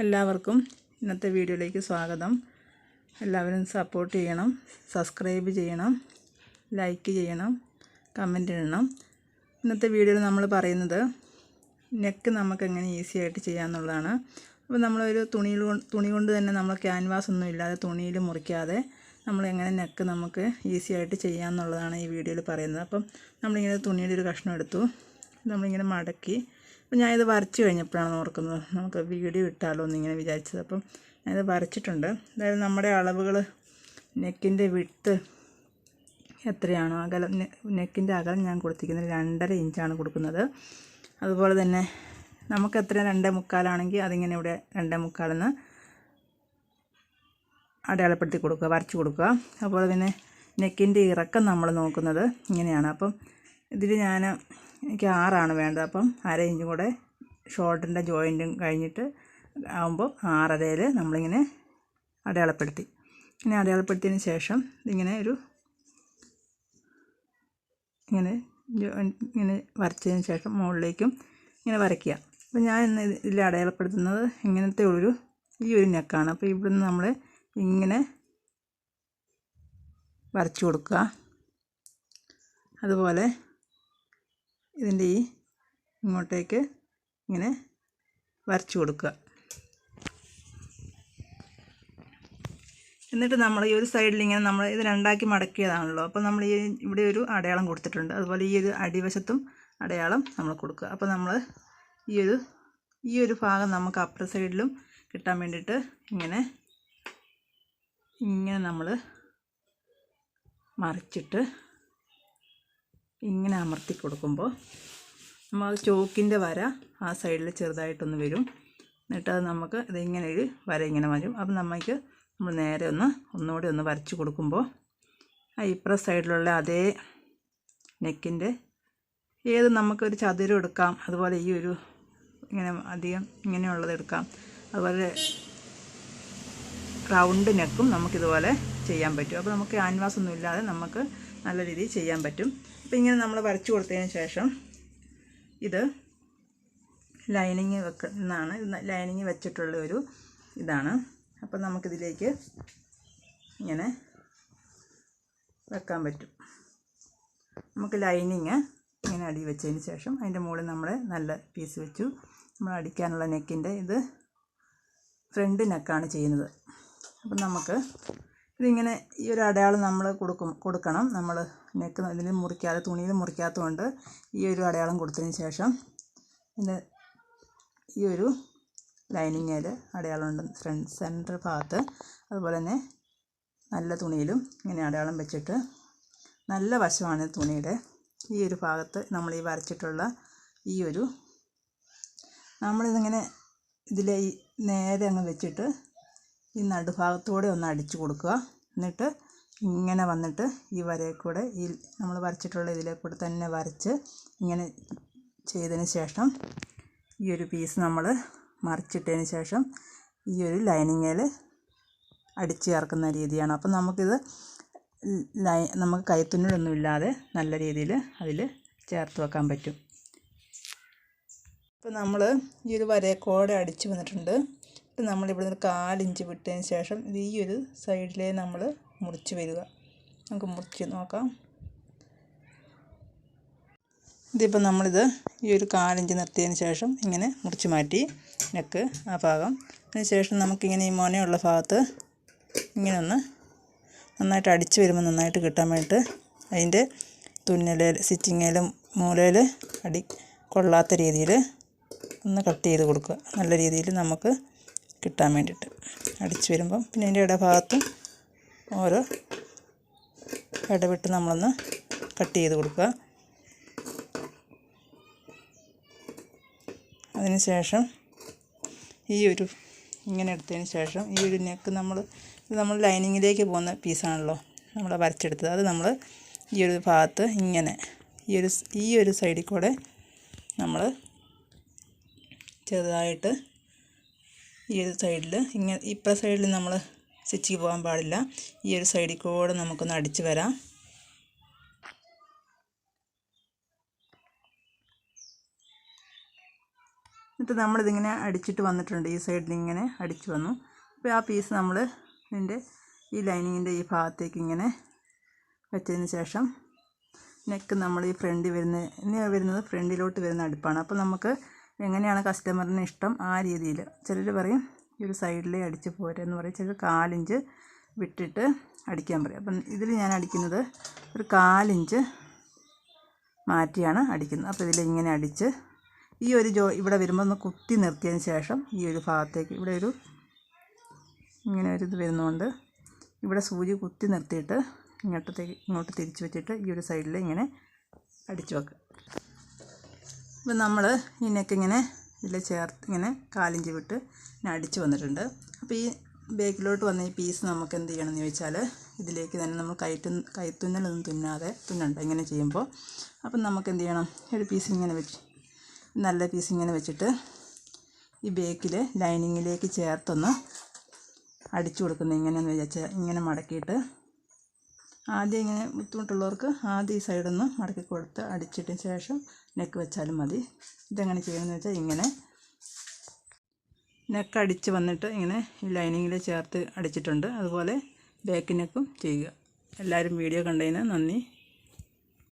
എല്ലാവർക്കും ഇന്നത്തെ വീഡിയോയിലേക്ക് സ്വാഗതം. എല്ലാവരും സപ്പോർട്ട് ചെയ്യണം സബ്സ്ക്രൈബ് ചെയ്യണം ലൈക്ക് ചെയ്യണം കമന്റ് ഇടണം. ഇന്നത്തെ വീഡിയോയിൽ നമ്മൾ പറയുന്നത് നെക്ക് നമുക്ക് എങ്ങനെ ഈസി ആയിട്ട് ചെയ്യാമെന്നുള്ളതാണ് അപ്പോൾ നമ്മളൊരു തുണിയിൽ തുണി കൊണ്ട് തന്നെ നമ്മൾ ക്യാൻവാസ് ഒന്നും ഇല്ലാതെ തുണിയിൽ മുറിക്കാതെ നമ്മൾ എങ്ങനെ നെക്ക് നമുക്ക് ഈസി ആയിട്ട് ചെയ്യാമെന്നുള്ളതാണ് ഈ വീഡിയോയിൽ പറയുന്നത്. അപ്പം നമ്മളിങ്ങനെ തുണിയുടെ ഒരു കഷ്ണം എടുത്തു നമ്മളിങ്ങനെ മടക്കി അപ്പം ഞാനിത് വരച്ച് കഴിഞ്ഞപ്പോഴാണ് ഓർക്കുന്നത്. നമുക്ക് വീഡിയോ ഇട്ടാലോ എന്നിങ്ങനെ വിചാരിച്ചത്. അപ്പം ഞാനിത് വരച്ചിട്ടുണ്ട്. അതായത് നമ്മുടെ അളവുകൾ നെക്കിന്റെ വിട്ട് എത്രയാണോ അകലം നെക്കിന്റെ അകലം ഞാൻ കൊടുത്തിരിക്കുന്നത് രണ്ടര ഇഞ്ചാണ് കൊടുക്കുന്നത്. അതുപോലെ തന്നെ നമുക്ക് എത്ര രണ്ടേ മുക്കാലാണെങ്കിൽ അതിങ്ങനെ ഇവിടെ രണ്ടേ മുക്കാലെന്ന് അടയാളപ്പെടുത്തി കൊടുക്കുക വരച്ച് കൊടുക്കുക. അതുപോലെ പിന്നെ നെക്കിന്റെ ഇറക്കം നമ്മൾ നോക്കുന്നത് ഇങ്ങനെയാണ്. അപ്പം ഇതിൽ ഞാൻ എനിക്ക് ആറാണ് വേണ്ടത്. അപ്പം അര ഇഞ്ചും കൂടെ ഷോൾഡറിന്റെ ജോയിന്റും കഴിഞ്ഞിട്ട് ആകുമ്പോൾ ആറരയിൽ നമ്മളിങ്ങനെ അടയാളപ്പെടുത്തി. ഇങ്ങനെ അടയാളപ്പെടുത്തിയതിന് ശേഷം ഇങ്ങനെ ഒരു ഇങ്ങനെ ഇങ്ങനെ വരച്ചതിന് ശേഷം മുകളിലേക്കും ഇങ്ങനെ വരയ്ക്കുക. അപ്പോൾ ഞാൻ ഇന്ന് ഇതിൽ അടയാളപ്പെടുത്തുന്നത് ഇങ്ങനത്തെ ഒരു ഈ ഒരു നെക്കാണ്. അപ്പോൾ ഇവിടുന്ന് നമ്മൾ ഇങ്ങനെ വരച്ചു കൊടുക്കുക. അതുപോലെ ഇതിന്റെ ഈ ഇങ്ങോട്ടേക്ക് ഇങ്ങനെ വരച്ചു കൊടുക്കുക. എന്നിട്ട് നമ്മൾ ഈ ഒരു സൈഡിൽ ഇങ്ങനെ നമ്മൾ ഇത് രണ്ടാക്കി മടക്കിയതാണല്ലോ. അപ്പോൾ നമ്മൾ ഈ ഇവിടെ ഒരു അടയാളം കൊടുത്തിട്ടുണ്ട്. അതുപോലെ ഈ ഒരു അടിവശത്തും അടയാളം നമ്മൾ കൊടുക്കുക. അപ്പോൾ നമ്മൾ ഈ ഒരു ഈ ഒരു ഭാഗം നമുക്ക് അപ്പുറ സൈഡിലും കിട്ടാൻ വേണ്ടിയിട്ട് ഇങ്ങനെ ഇങ്ങനെ നമ്മൾ മറിച്ചിട്ട് ഇങ്ങനെ അമർത്തി കൊടുക്കുമ്പോൾ നമ്മൾ ചോക്കിന്റെ വര ആ സൈഡിൽ ചെറുതായിട്ടൊന്ന് വരും. എന്നിട്ട് അത് നമുക്ക് ഇതിങ്ങനെ ഒരു വര ഇങ്ങനെ വരും. അപ്പം നമുക്ക് നമ്മൾ നേരെ ഒന്ന് ഒന്നുകൂടി ഒന്ന് വരച്ച് കൊടുക്കുമ്പോൾ ആ ഇപ്പുറ സൈഡിലുള്ള അതേ നെക്കിന്റെ ഏത് നമുക്കൊരു ചതുരം എടുക്കാം. അതുപോലെ ഈ ഒരു ഇങ്ങനെ അധികം ഇങ്ങനെയുള്ളത് എടുക്കാം. അതുപോലെ റൗണ്ട് നെക്കും നമുക്കിതുപോലെ ചെയ്യാൻ പറ്റും. അപ്പോൾ നമുക്ക് ആൻവാസ് ഒന്നും ഇല്ലാതെ നമുക്ക് നല്ല രീതിയിൽ ചെയ്യാൻ പറ്റും. അപ്പോൾ ഇങ്ങനെ നമ്മൾ വരച്ചു കൊടുത്തതിന് ശേഷം ഇത് ലൈനിങ് വെക്കുന്നതാണ് ലൈനിങ് വെച്ചിട്ടുള്ള ഒരു ഇതാണ്. അപ്പം നമുക്കിതിലേക്ക് ഇങ്ങനെ വെക്കാൻ പറ്റും. നമുക്ക് ലൈനിങ് ഇങ്ങനെ അടി വെച്ചതിന് ശേഷം അതിന്റെ മുകളിൽ നമ്മൾ നല്ല പീസ് വെച്ചു. നമ്മൾ അടിക്കാനുള്ള നെക്കിന്റെ ഇത് ഫ്രണ്ട് നെക്കാണ് ചെയ്യുന്നത്. അപ്പം നമുക്ക് ഇതിങ്ങനെ ഈ ഒരു അടയാളം നമ്മൾ കൊടുക്കും കൊടുക്കണം. നമ്മൾ നെക്ക് ഇതിൽ മുറിക്കാതെ തുണിയിൽ മുറിക്കാത്തതുകൊണ്ട് ഈ ഒരു അടയാളം കൊടുത്തതിന് ശേഷം ഇതിന്റെ ഈ ഒരു ലൈനിങ്ങിൽ അടയാളമുണ്ട്. ഫ്രണ്ട് സെന്റർ ഭാഗത്ത്. അതുപോലെ തന്നെ നല്ല തുണിയിലും ഇങ്ങനെ അടയാളം വെച്ചിട്ട് നല്ല വശമാണ് തുണിയുടെ. ഈ ഒരു ഭാഗത്ത് നമ്മൾ ഈ വരച്ചിട്ടുള്ള ഈ ഒരു നമ്മളിതിങ്ങനെ ഇതിലെ നേരെ അങ്ങ് വെച്ചിട്ട് ഈ നടുഭാഗത്തൂടെ ഒന്ന് അടിച്ചു കൊടുക്കുക. എന്നിട്ട് ഇങ്ങനെ വന്നിട്ട് ഈ വരയിൽ കൂടെ ഈ നമ്മൾ വരച്ചിട്ടുള്ള ഇതിലെ കൂടെ തന്നെ വരച്ച് ഇങ്ങനെ ചെയ്തതിന് ശേഷം ഈ ഒരു പീസ് നമ്മൾ മറിച്ചിട്ടതിന് ശേഷം ഈ ഒരു ലൈനിങ്ങിൽ അടിച്ച് ചേർക്കുന്ന രീതിയാണ്. അപ്പം നമുക്കിത് ലൈ നമുക്ക് കൈത്തുന്നലൊന്നും ഇല്ലാതെ നല്ല രീതിയിൽ അതിൽ ചേർത്ത് വെക്കാൻ പറ്റും. ഇപ്പം നമ്മൾ ഈ ഒരു വരയക്കോടെ അടിച്ച് വന്നിട്ടുണ്ട്. ഇപ്പം നമ്മളിവിടുന്ന് കാലിഞ്ച് വിട്ടതിന് ശേഷം ഈ ഒരു സൈഡിലെ നമ്മൾ മുറിച്ച് വരിക. നമുക്ക് മുറിച്ച് നോക്കാം. ഇതിപ്പോൾ നമ്മളിത് ഈ ഒരു കാലിഞ്ച് നിർത്തിയതിന് ശേഷം ഇങ്ങനെ മുറിച്ച് മാറ്റി നെക്ക് ആ ഭാഗം. അതിന് ശേഷം നമുക്കിങ്ങനെ ഈ മോനയുള്ള ഭാഗത്ത് ഇങ്ങനെ ഒന്ന് നന്നായിട്ട് അടിച്ച് വരുമ്പോൾ നന്നായിട്ട് കിട്ടാൻ വേണ്ടിയിട്ട് അതിന്റെ തുന്നലിൽ സ്റ്റിച്ചിങ്ങിലും മൂലയിൽ അടി കൊള്ളാത്ത രീതിയിൽ ഒന്ന് കട്ട് ചെയ്ത് കൊടുക്കുക. നല്ല രീതിയിൽ നമുക്ക് കിട്ടാൻ വേണ്ടിയിട്ട്. അടിച്ച് വരുമ്പം പിന്നെ അതിന്റെ ഇടഭാഗത്തും ഓരോ ഇടവിട്ട് നമ്മളൊന്ന് കട്ട് ചെയ്ത് കൊടുക്കുക. അതിന് ശേഷം ഈ ഒരു ഇങ്ങനെ എടുത്തതിന് ശേഷം ഈ ഒരു നെക്ക് നമ്മൾ ഇത് നമ്മൾ ലൈനിങ്ങിലേക്ക് പോകുന്ന പീസാണല്ലോ നമ്മൾ വരച്ചെടുത്തത്. അത് നമ്മൾ ഈ ഒരു ഭാഗത്ത് ഇങ്ങനെ ഈ ഒരു ഈ ഒരു സൈഡിൽ കൂടെ നമ്മൾ ചെറുതായിട്ട് ഈ ഒരു സൈഡിൽ ഇങ്ങനെ ഇപ്പുറ സൈഡിൽ നമ്മൾ സ്റ്റിച്ചിക്ക് പോകാൻ പാടില്ല. ഈ ഒരു സൈഡിൽ കൂടെ നമുക്കൊന്ന് അടിച്ച് വരാം. എന്നിട്ട് നമ്മളിതിങ്ങനെ അടിച്ചിട്ട് വന്നിട്ടുണ്ട്. ഈ സൈഡിൽ ഇങ്ങനെ അടിച്ചു വന്നു. അപ്പോൾ ആ പീസ് നമ്മൾ ഇതിന്റെ ഈ ലൈനിങ്ങിന്റെ ഈ ഭാഗത്തേക്ക് ഇങ്ങനെ വെച്ചതിന് ശേഷം നെക്ക് നമ്മൾ ഈ ഫ്രണ്ടിൽ വരുന്ന ഇനി വരുന്നത് ഫ്രണ്ടിലോട്ട് വരുന്ന അടുപ്പാണ്. അപ്പോൾ നമുക്ക് എങ്ങനെയാണ് കസ്റ്റമറിന് ഇഷ്ടം ആ രീതിയിൽ. ചിലർ പറയും ഈ ഒരു സൈഡിലേ അടിച്ച് പോരെന്ന് പറയും. ചിലർ കാലിഞ്ച് വിട്ടിട്ട് അടിക്കാൻ പറയും. അപ്പം ഇതിൽ ഞാൻ അടിക്കുന്നത് ഒരു കാലിഞ്ച് മാറ്റിയാണ് അടിക്കുന്നത്. അപ്പോൾ ഇതിലിങ്ങനെ അടിച്ച് ഈ ഒരു ജോ ഇവിടെ വരുമ്പോൾ ഒന്ന് കുത്തി നിർത്തിയതിന് ശേഷം ഈ ഒരു ഭാഗത്തേക്ക് ഇവിടെ ഒരു ഇങ്ങനെ ഒരു ഇത് വരുന്നതുകൊണ്ട് ഇവിടെ സൂചി കുത്തി നിർത്തിയിട്ട് ഇങ്ങോട്ടത്തേക്ക് ഇങ്ങോട്ട് തിരിച്ച് വെച്ചിട്ട് ഈ ഒരു സൈഡിൽ ഇങ്ങനെ അടിച്ചു വെക്കുക. ഇപ്പം നമ്മൾ ഈ നെക്ക് ഇങ്ങനെ ഇതിൽ ചേർത്ത് ഇങ്ങനെ കാലിഞ്ച് വിട്ട് ഇങ്ങനെ അടിച്ച് വന്നിട്ടുണ്ട്. അപ്പോൾ ഈ ബേക്കിലോട്ട് വന്ന ഈ പീസ് നമുക്ക് എന്ത് ചെയ്യണമെന്ന് ചോദിച്ചാൽ ഇതിലേക്ക് തന്നെ നമ്മൾ കൈത്തു കൈത്തുന്നലൊന്നും തുന്നാതെ തുന്നണ്ട. ഇങ്ങനെ ചെയ്യുമ്പോൾ അപ്പം നമുക്ക് എന്ത് ചെയ്യണം? ഒരു പീസ് ഇങ്ങനെ വെച്ച് നല്ല പീസ് ഇങ്ങനെ വെച്ചിട്ട് ഈ ബേക്കിൽ ലൈനിങ്ങിലേക്ക് ചേർത്തൊന്ന് അടിച്ചു കൊടുക്കുന്നത് ഇങ്ങനെയെന്ന് വിചാരിച്ചാൽ ഇങ്ങനെ മടക്കിയിട്ട് ആദ്യം ഇങ്ങനെ ബുദ്ധിമുട്ടുള്ളവർക്ക് ആദ്യം ഈ സൈഡൊന്ന് മടക്കി കൊടുത്ത് അടിച്ചിട്ടതിന് ശേഷം നെക്ക് വെച്ചാലും മതി. ഇതെങ്ങനെ ചെയ്യണമെന്ന് വെച്ചാൽ ഇങ്ങനെ നെക്ക് അടിച്ച് വന്നിട്ട് ഇങ്ങനെ ഈ ലൈനിങ്ങിൽ ചേർത്ത് അടിച്ചിട്ടുണ്ട്. അതുപോലെ ബാക്ക് നെക്കും ചെയ്യുക. എല്ലാവരും വീഡിയോ കണ്ടതിന് നന്ദി.